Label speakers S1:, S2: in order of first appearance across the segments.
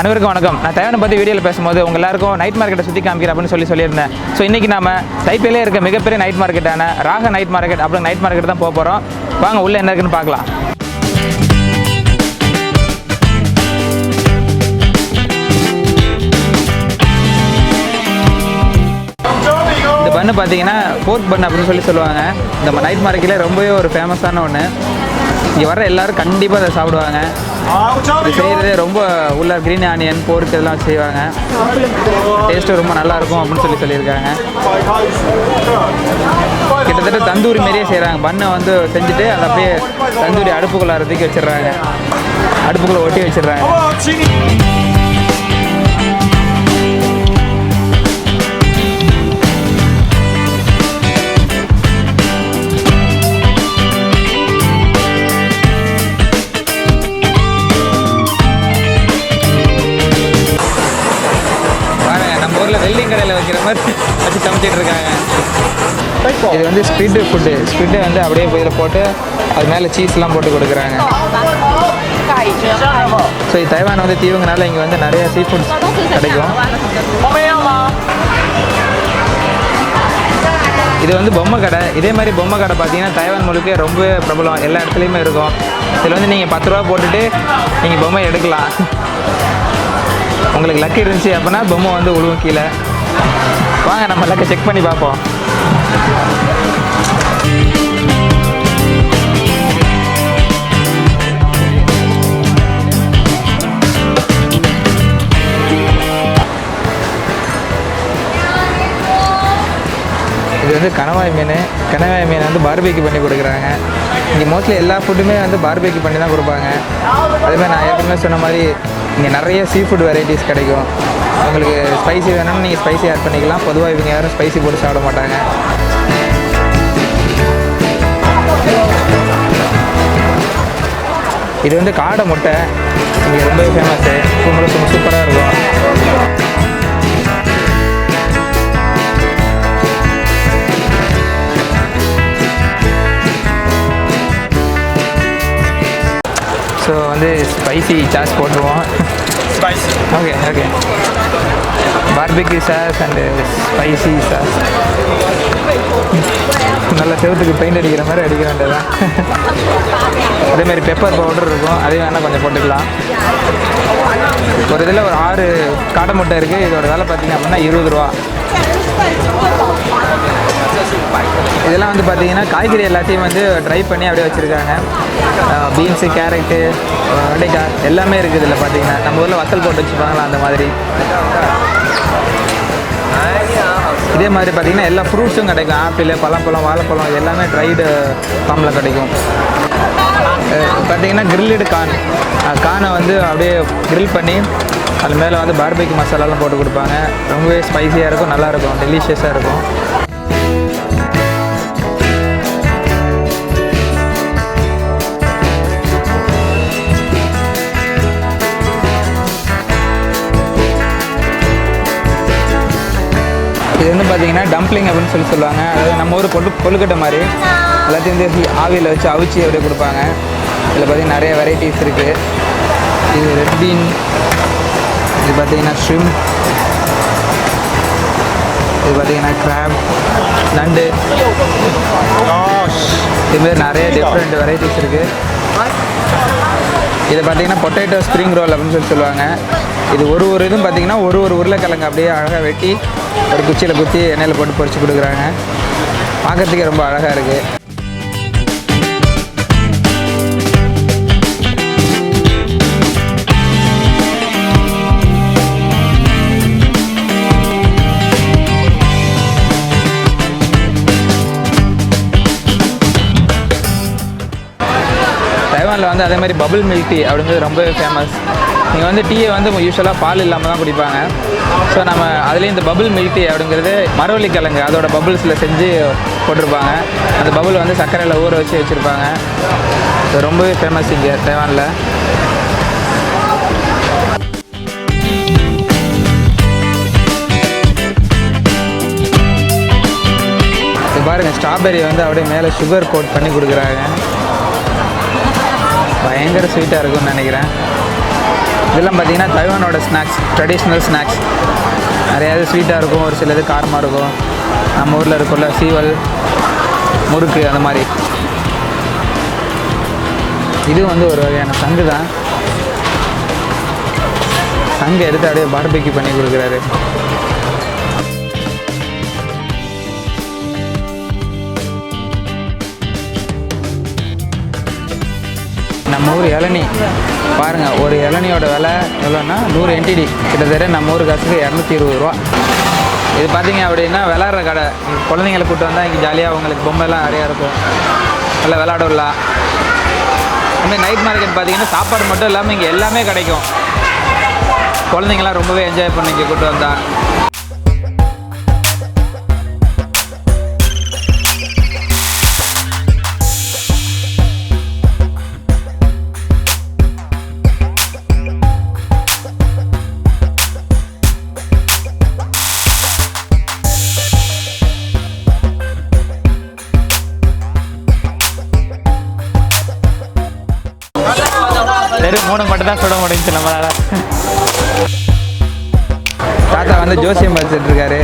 S1: அனைவருக்கும் வணக்கம். நான் தைவானை பற்றி வீடியோவில் பேசும்போது உங்கள் எல்லாருக்கும் நைட் மார்க்கெட்டை சுற்றி காமிக்கிறேன் அப்படின்னு சொல்லி சொல்லியிருந்தேன். ஸோ இன்றைக்கி நம்ம தைப்பேலே இருக்க மிகப்பெரிய நைட் மார்க்கெட்டான ராக நைட் மார்க்கெட் அப்புறம் நைட் மார்க்கெட் தான் போக போகிறோம் வாங்க உள்ளே என்ன இருக்குன்னு பார்க்கலாம். இந்த பண்ணு பார்த்தீங்கன்னா போர்க் பண்ணு அப்படின்னு சொல்லி சொல்லுவாங்க. இந்த நைட் மார்க்கெட்டில் ரொம்பவே ஒரு ஃபேமஸான ஒன்று இங்கே வர எல்லாரும் கண்டிப்பாக அதை சாப்பிடுவாங்க. செய்கிறது ரொம்ப உள்ள க்ரீன் ஆனியன் போர்க் இதெல்லாம் செய்வாங்க. டேஸ்ட்டு ரொம்ப நல்லா இருக்கும் அப்படின்னு சொல்லி சொல்லியிருக்காங்க. கிட்டத்தட்ட தந்தூரி மாரியே செய்கிறாங்க பண்ணை வந்து செஞ்சுட்டு அதை அப்படியே தந்தூரி அடுப்புக்குள்ளாரதுக்கு வச்சிடுறாங்க. அடுப்புக்குள்ளே ஒட்டி வச்சிடுறாங்க. மாதிரி வச்சு சமைச்சிட்டு இருக்காங்க. இது வந்து ஸ்பிட் ஃபுட்டு ஸ்பிட்டு வந்து அப்படியே இதில் போட்டு அது மேலே சீஸ்லாம் போட்டு கொடுக்குறாங்க. ஸோ இது தைவான் வந்து தீவுங்கனால இங்கே வந்து நிறைய சீ ஃபுட்ஸ் கிடைக்கும். இது வந்து பொம்மை கடை. இதே மாதிரி பொம்மை கடை பார்த்தீங்கன்னா தைவான் முழுக்க ரொம்ப பிரபலம். எல்லா இடத்துலையுமே இருக்கும். இதில் வந்து நீங்கள் பத்து ரூபா போட்டுட்டு நீங்கள் பொம்மை எடுக்கலாம். உங்களுக்கு லக்கு இருந்துச்சு அப்படின்னா பொம்மை வந்து உழுவும் கீழே. வாங்க நம்ம லக்க செக் பண்ணி பார்ப்போம். இது வந்து கணவாய் மீன். கணவாய் மீன் வந்து பார்பேக்கு பண்ணி கொடுக்குறாங்க. இங்கே மோஸ்ட்லி எல்லா ஃபுட்டுமே வந்து பார்பேக்கு பண்ணி தான் கொடுப்பாங்க. அதேமாதிரி நான் ஏற்கனவே சொன்ன மாதிரி இங்கே நிறைய சீ ஃபுட் வெரைட்டிஸ் கிடைக்கும். உங்களுக்கு ஸ்பைசி வேணும்னு நீங்கள் ஸ்பைசி ஆட் பண்ணிக்கலாம். பொதுவாக இவங்க யாரும் ஸ்பைசி போட்டு சாப்பிட மாட்டாங்க. இது வந்து காடை முட்டை. இங்கே ரொம்பவே ஃபேமஸ்ஸு ரொம்ப ரொம்ப சூப்பராக இருக்கும். ஸோ வந்து ஸ்பைசி சாஸ் போட்டுருவோம்.
S2: Spicy.
S1: Okay okay barbecue sauce and spicy sauce நல்ல செவத்துக்கு பெயிண்ட் அடிக்கிற மாதிரி அடிக்க வேண்டியதான் அதேமாதிரி பெப்பர் பவுடர் இருக்கும். அதையும் வேணால் கொஞ்சம் போட்டுக்கலாம். ஒரு இதில் ஒரு ஆறு காடை முட்டை இருக்குது இதோட வேலை பார்த்தீங்க அப்படின்னா இருபது ரூபா. இதெல்லாம் வந்து பார்த்தீங்கன்னா காய்கறி எல்லாத்தையும் வந்து ட்ரை பண்ணி அப்படியே வச்சுருக்காங்க. பீன்ஸு கேரட்டு வெண்டைக்காய் எல்லாமே இருக்குது இதில் பார்த்தீங்கன்னா. நம்ம ஊரில் வத்தல் போட்டு வச்சுப்பாங்களா அந்த மாதிரி. இதே மாதிரி பார்த்தீங்கன்னா எல்லா ஃப்ரூட்ஸும் கிடைக்கும். ஆப்பிள் பழம்பழம் வாழைப்பழம் எல்லாமே ட்ரைடு ஃபார்மில் கிடைக்கும். பார்த்திங்கன்னா பார்த்தீங்கன்னா கிரில்டு கான் கானை வந்து அப்படியே கிரில் பண்ணி அது மேலே வந்து பார்பிக் மசாலாலாம் போட்டு கொடுப்பாங்க. ரொம்பவே ஸ்பைசியாக இருக்கும் நல்லாயிருக்கும் டெலிஷியஸாக இருக்கும். இது வந்து பார்த்தீங்கன்னா டம்ப்ளிங் அப்படின்னு சொல்லி சொல்லுவாங்க. அதாவது நம்ம ஊர் கொழு கொழுக்கட்டை மாதிரி. எல்லாத்தையும் வந்து ஆவியில் வச்சு அவிச்சு அப்படியே கொடுப்பாங்க. இதில் பார்த்தீங்கன்னா நிறைய வெரைட்டிஸ் இருக்குது இது ரெட் பீன் இது பார்த்தீங்கன்னா ஷ்ரிம் இது பார்த்தீங்கன்னா கிராப் நண்டு
S2: Gosh.
S1: இதுமாரி நிறைய டிஃப்ரெண்ட் வெரைட்டிஸ் இருக்குது இதை பார்த்தீங்கன்னா பொட்டேட்டோ ஸ்ப்ரிங் ரோல் அப்படின்னு சொல்லி சொல்லுவாங்க. இது ஒரு ஒரு இதுவும் பார்த்தீங்கன்னா ஒரு ஒரு உருளைக்கிழங்கு அப்படியே அழகாக வெட்டி ஒரு குச்சியில் குத்தி எண்ணெயில் போட்டு பொறிச்சு கொடுக்குறாங்க. பார்க்குறதுக்கே ரொம்ப அழகாக இருக்குது தைவானில் வந்து அதே மாதிரி பபுள் மில்க் டீ அப்படிங்கிறது ரொம்பவே ஃபேமஸ் நீங்கள் வந்து டீயை வந்து யூஸ்வலாக பால் இல்லாமல் தான் குடிப்பாங்க. ஸோ நம்ம அதுலேயும் இந்த பபுள் மில்க் டீ அப்படிங்கிறது மரவள்ளி கிழங்கு அதோட பபுள்ஸில் செஞ்சு போட்டிருப்பாங்க. அந்த பபுள் வந்து சர்க்கரையில் ஊற வச்சு வச்சுருப்பாங்க. ஸோ ரொம்பவே ஃபேமஸ் இங்கே தைவானில் இது பாருங்கள் ஸ்ட்ராபெரி வந்து அப்படியே மேலே சுகர் கோட் பண்ணி கொடுக்குறாங்க. பயங்கர ஸ்வீட்டாக இருக்கும்னு நினைக்கிறேன். இதெல்லாம் பார்த்தீங்கன்னா தைவானோட ஸ்நாக்ஸ் ட்ரெடிஷ்னல் ஸ்நாக்ஸ் நிறையாவது ஸ்வீட்டாக இருக்கும். ஒரு சிலது காரமாக இருக்கும். நம்ம ஊரில் இருக்கும்ல சீவல் முறுக்கு அந்த மாதிரி. இது வந்து ஒரு வகையான சங்கு தான். சங்கு எடுத்து அப்படியே பார்பிக்கு பண்ணி கொடுக்குறாரு. நூறு இளநி. பாருங்கள் ஒரு இளநியோட விலை எவ்வளோன்னா நூறு என்டிடி கிட்டத்தட்ட நம்ம ஊர் காசுக்கு இரநூத்தி இருபது ரூபா. இது பார்த்தீங்க அப்படின்னா விளாட்ற கடை. குழந்தைங்களை கூப்பிட்டு வந்தால் இங்கே ஜாலியாக அவங்களுக்கு பொம்மைலாம் நிறையா இருக்கும். நல்லா விளாட விடலாம் அதுமாதிரி நைட் மார்க்கெட் பார்த்தீங்கன்னா சாப்பாடு மட்டும் இல்லாமல் இங்கே எல்லாமே கிடைக்கும். குழந்தைங்களாம் ரொம்பவே என்ஜாய் பண்ணி இங்கே கூப்பிட்டு வந்தால் மூணு மட்டும் தான் சுட முடிஞ்சு நம்மளால. தாத்தா வந்து ஜோசியம் படிச்சுட்டு இருக்காரு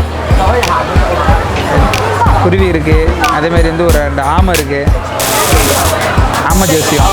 S1: குருவி இருக்கு. அதே மாதிரி வந்து ஒரு ரெண்டு ஆமை இருக்கு. ஆமை ஜோசியம்.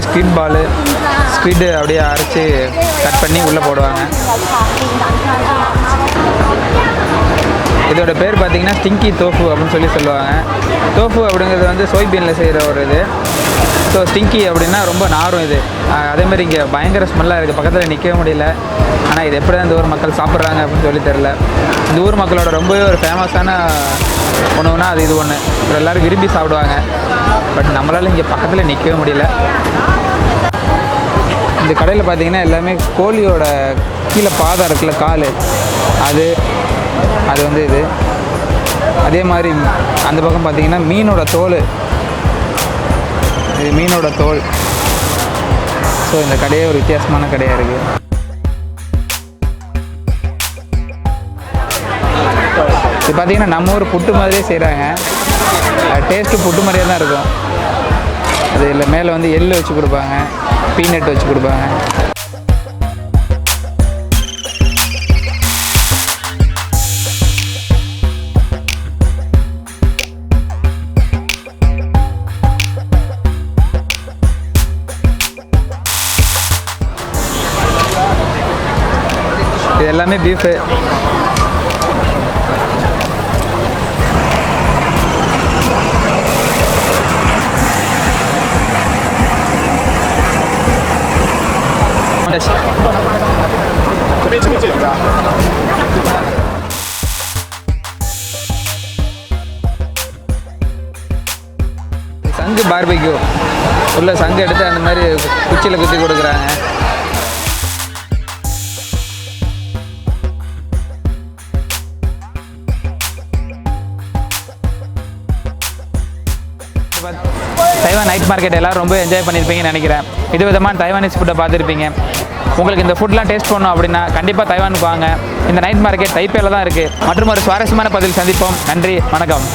S1: இது வந்து ஸ்குவிட் பால் அப்படியே அரைச்சி கட் பண்ணி உள்ளே போடுவாங்க. இதோட பேர் பார்த்தீங்கன்னா ஸ்டிங்கி தோஃபு அப்படின்னு சொல்லி சொல்லுவாங்க. தோஃபு அப்படிங்கிறது வந்து சோய்பீனில் செய்கிற ஒரு இது. ஸோ ஸ்டிங்கி அப்படின்னா ரொம்ப நாரும் இது. அதேமாதிரி இங்கே பயங்கர ஸ்மெல்லாக இருக்குது பக்கத்தில் நிற்கவே முடியல. ஆனால் இது எப்படி தான் இந்த ஊர் மக்கள் சாப்பிட்றாங்க அப்படின்னு சொல்லி தெரில இந்த ஊர் மக்களோட ரொம்பவே ஒரு ஃபேமஸான உணவுனா அது இது ஒன்று எல்லோரும் விரும்பி சாப்பிடுவாங்க. பட் நம்மளால் இங்கே பக்கத்தில் நிற்கவே முடியல. இந்த கடையில் பார்த்தீங்கன்னா எல்லாமே கோழியோட கீழே பாதம் இருக்குல்ல கால். அது அது வந்து இது. அதே மாதிரி அந்த பக்கம் பார்த்தீங்கன்னா மீனோட தோல். இது மீனோட தோல். ஸோ இந்த கடையே ஒரு வித்தியாசமான கடையாக இருக்குது இது பார்த்தீங்கன்னா நம்ம ஊர் புட்டு மாதிரியே செய்கிறாங்க டேஸ்ட்டு புட்டு மாதிரியே தான் இருக்கும். அது இல்லை மேலே வந்து எள் வச்சு கொடுப்பாங்க. பீனட் வச்சு கொடுப்பாங்க. இது எல்லாமே பீஃபு சங்கு பார்பிக்யூ உள்ள சங்கு எடுத்து அந்த மாதிரி குச்சியில் குத்தி கொடுக்குறாங்க. தைவான் நைட் மார்க்கெட் எல்லாரும் ரொம்ப என்ஜாய் பண்ணியிருப்பீங்கன்னு நினைக்கிறேன். இது விதமான தைவானிஸ் ஃபுட்டை பார்த்துருப்பீங்க. உங்களுக்கு இந்த ஃபுட்லாம் டேஸ்ட் பண்ணணும் அப்படின்னா கண்டிப்பாக தைவானுக்கு வாங்க. இந்த நைட் மார்க்கெட் தைப்பேல தான் இருக்குது மற்றும் ஒரு சுவாரஸ்யமான பதில் சந்திப்போம். நன்றி வணக்கம்.